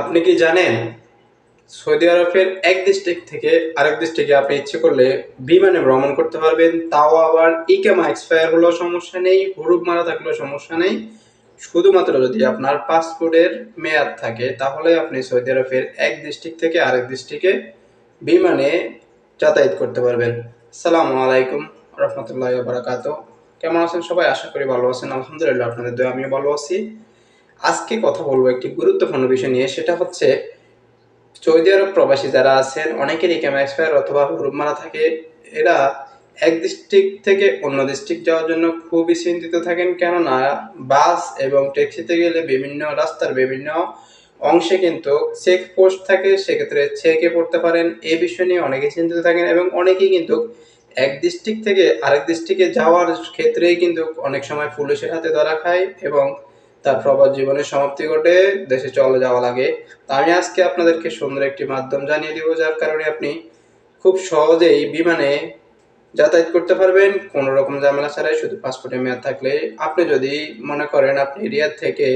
আপনি কি জানেন, সৌদি আরবের এক ডিস্ট্রিক্ট থেকে আরেক ডিস্ট্রিক্টে আপনি ইচ্ছে করলে বিমানে ভ্রমণ করতে পারবেন, তাও আবার ইকামা এক্সপায়ার হলেও সমস্যা নেই, হুরুপ মারা থাকলেও সমস্যা নেই। শুধুমাত্র যদি আপনার পাসপোর্টের মেয়াদ থাকে, তাহলে আপনি সৌদি আরবের এক ডিস্ট্রিক্ট থেকে আরেক ডিস্ট্রিক্টে বিমানে যাতায়াত করতে পারবেন। আসসালামু আলাইকুম রহমতুল্লাহ বারাকাত কেমন আছেন সবাই? আশা করি ভালো আছেন। আলহামদুলিল্লাহ, আপনাদের দয়া, আমিও ভালো আছি। আজকে কথা বলব একটি গুরুত্বপূর্ণ বিষয় নিয়ে, সেটা হচ্ছে সৌদি আরব প্রবাসী যারা আছেন, অনেকেরই ক্যামেরা এক্সপায়ার অথবা হুরুপ মারা থাকে, এরা এক ডিস্ট্রিক্ট থেকে অন্য ডিস্ট্রিক্ট যাওয়ার জন্য খুবই চিন্তিত থাকেন, কেননা বাস এবং ট্যাক্সিতে গেলে বিভিন্ন রাস্তার বিভিন্ন অংশে কিন্তু চেক পোস্ট থাকে, সেক্ষেত্রে চেকে পড়তে পারেন, এ বিষয় নিয়ে অনেকে চিন্তিত থাকেন এবং অনেকেই কিন্তু এক ডিস্ট্রিক্ট থেকে আরেক ডিস্ট্রিক্টে যাওয়ার ক্ষেত্রেই কিন্তু অনেক সময় পুলিশের হাতে ধরা খায় এবং তার প্রবাস জীবনের সমাপ্তি ঘটে, দেশে চলে যাওয়া লাগে। তা আমি আজকে আপনাদেরকে সুন্দর একটি মাধ্যম জানিয়ে দিব, যার কারণে আপনি খুব সহজেই বিমানে যাতায়াত করতে পারবেন। কোনো রকম ঝামেলা ছাড়াই শুধু পাসপোর্টে মেয়াদ থাকলে। আপনি যদি মনে করেন আপনি রিয়াদ থেকে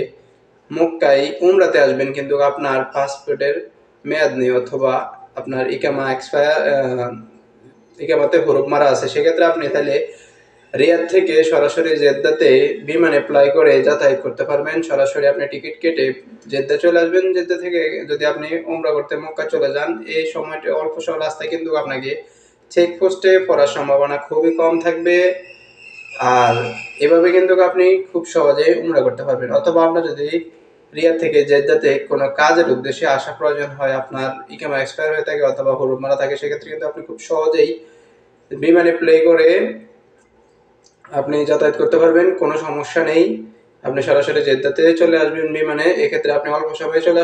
মক্কায় উমরাতে আসবেন, কিন্তু আপনার পাসপোর্টের মেয়াদ নেই অথবা আপনার ইকামা এক্সপায়ার ইকামাতে হরুপ মারা আছে, সেক্ষেত্রে আপনি তাহলে রিয়াদ থেকে সরাসরি জেদ্দাতে বিমান অ্যাপ্লাই করে যাতায়াত করতে পারবেন। সরাসরি আপনি টিকিট কেটে জেদ্দা চলে আসবেন। জেদ্দা থেকে যদি আপনি উমরা করতে মক্কা চলে যান, এই সময়টা অল্প সময় রাস্তায় কিন্তু আপনাকে চেকপোস্টে পড়ার সম্ভাবনা খুবই কম থাকবে। আর এভাবে কিন্তু আপনি খুব সহজে উমরা করতে পারবেন। অথবা আপনার যদি রিয়াদ থেকে জেদ্দাতে কোনো কাজের উদ্দেশ্যে আসা প্রয়োজন হয়, আপনার ইকামা এক্সপায়ার হয়ে থাকে অথবা হরুপ মারা থাকে, সেক্ষেত্রে কিন্তু আপনি খুব সহজেই বিমানে প্লে করে আপনি যাতায়াত করতে পারবেন, কোনো সমস্যা নেই। আপনি সরাসরি জেদ্দাতে চলে আসবেন বিমানে, এক্ষেত্রে আপনি অল্প সময়ে চলে